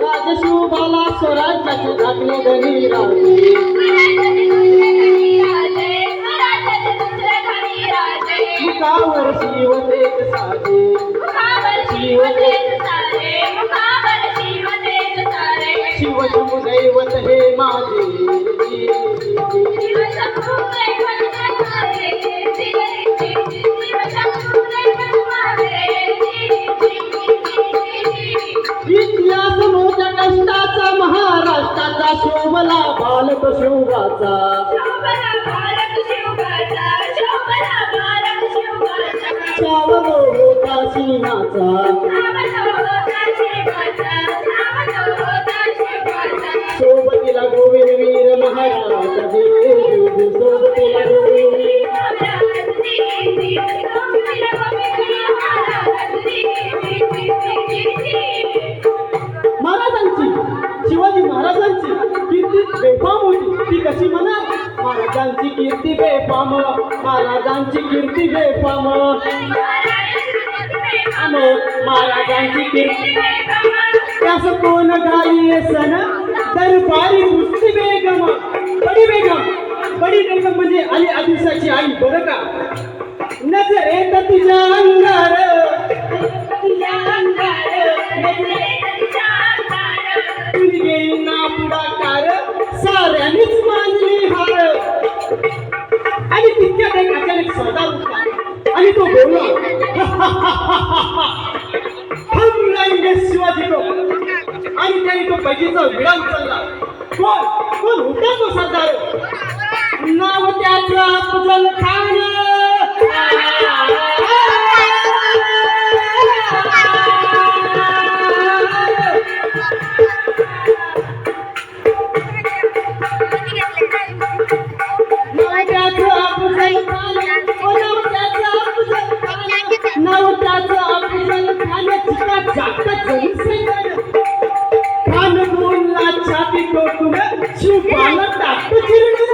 राजशोभाला स्वराज्याचे धाकले धनी राजे मुखावर शिवतेच साजे. शिवसमुदैवत हे माझे. बालक शोभाचा श्रावण होता सिंहाचा आम महाराजांची कीर्ती. त्यास कोण गाली सण दरबारी मुस्ती बेगम. बडी बेगम. बडी बेगम म्हणजे आली आदिसाची आई बरं का? नजर येत तिच्या अंगार. तिच्या अंगार तुझी विडा उचलला कोण कोण होता तो सरदार नाव त्याचं अफजल खान नाव त्याचं शिवपाला टाकतो चिरडून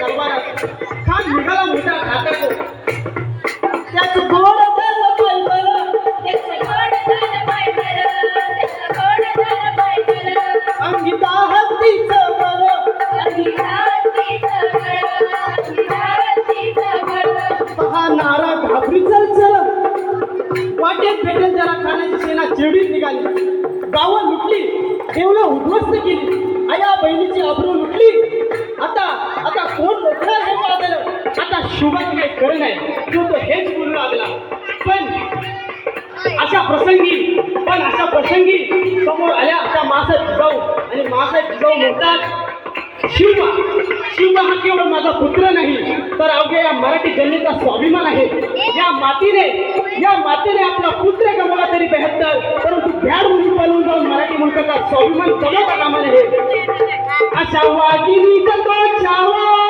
दरबारात. खान निघाला ठेवलं उद्ध्वस्त केली. आया बहिणीची अब्रू लुटली. आता आता कोण लोकला हे वादलं आता शुभाची काही खरं नाही. तो तो हेच बोलू लागला. पण अशा प्रसंगी पण अशा प्रसंगी समोर आल्या. आता मासा जिजाऊ आणि मासा जिजाऊ म्हणतात शिवबा शिवबा हा केवळ माझा पुत्र नाही तर अवघ्या या मराठी जनतेचा स्वाभिमान आहे. या मातीने या मातीने आपला पुत्र गमावला तरी बेहत्तर परंतु भ्याड मुली पालून जाऊन मराठी मुलकाचा स्वाभिमान गमावता कामा नये. अशा वागिनीचा चावा.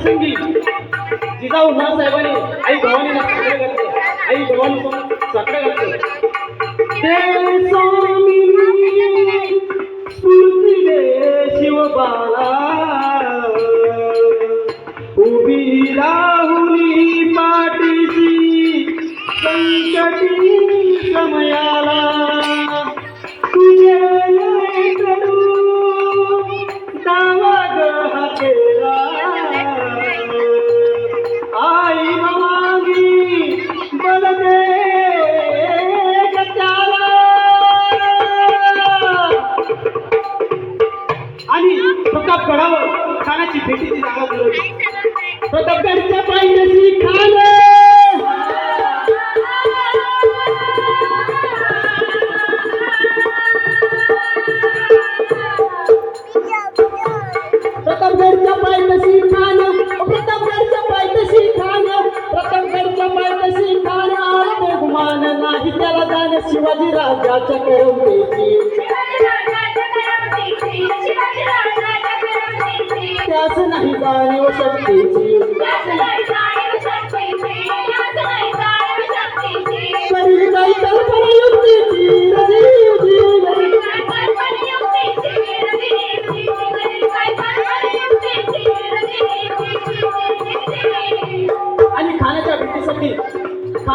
प्रसंगी जिजा जिजाऊ साहेबांनी आई भवानीला साकडं घातलं. आई भवानी समोर घातले. शिवबाला. उभी राहुली पाठीशी संकटी समयाला.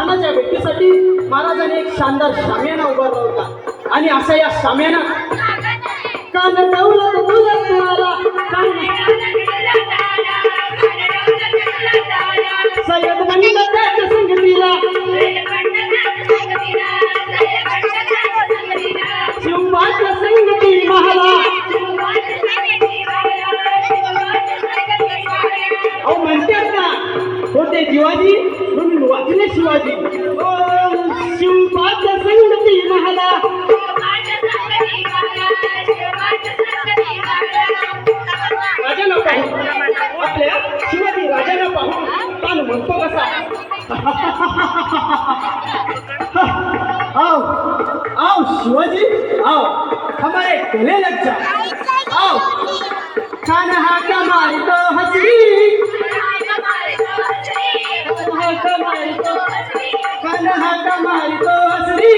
नानाच्या भेटीसाठी महाराजांनी एक शानदार शामियाना उभारला होता. आणि असा या शामियाना कान आओ आओ शिवाजी आओ हमारे गले लग जाओ आओ तनहा कमाल तो हंसी। तनहा कमाल तो हंसी।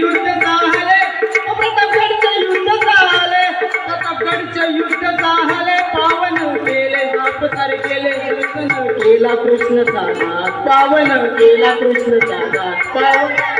युद्ध झाले. प्रतापगडचे युद्ध झाले. प्रतापगडचे युद्ध झाले पावन केले सापसार केले कृष्ण केला कृष्णचा हात पावन केला कृष्णचा हात पावन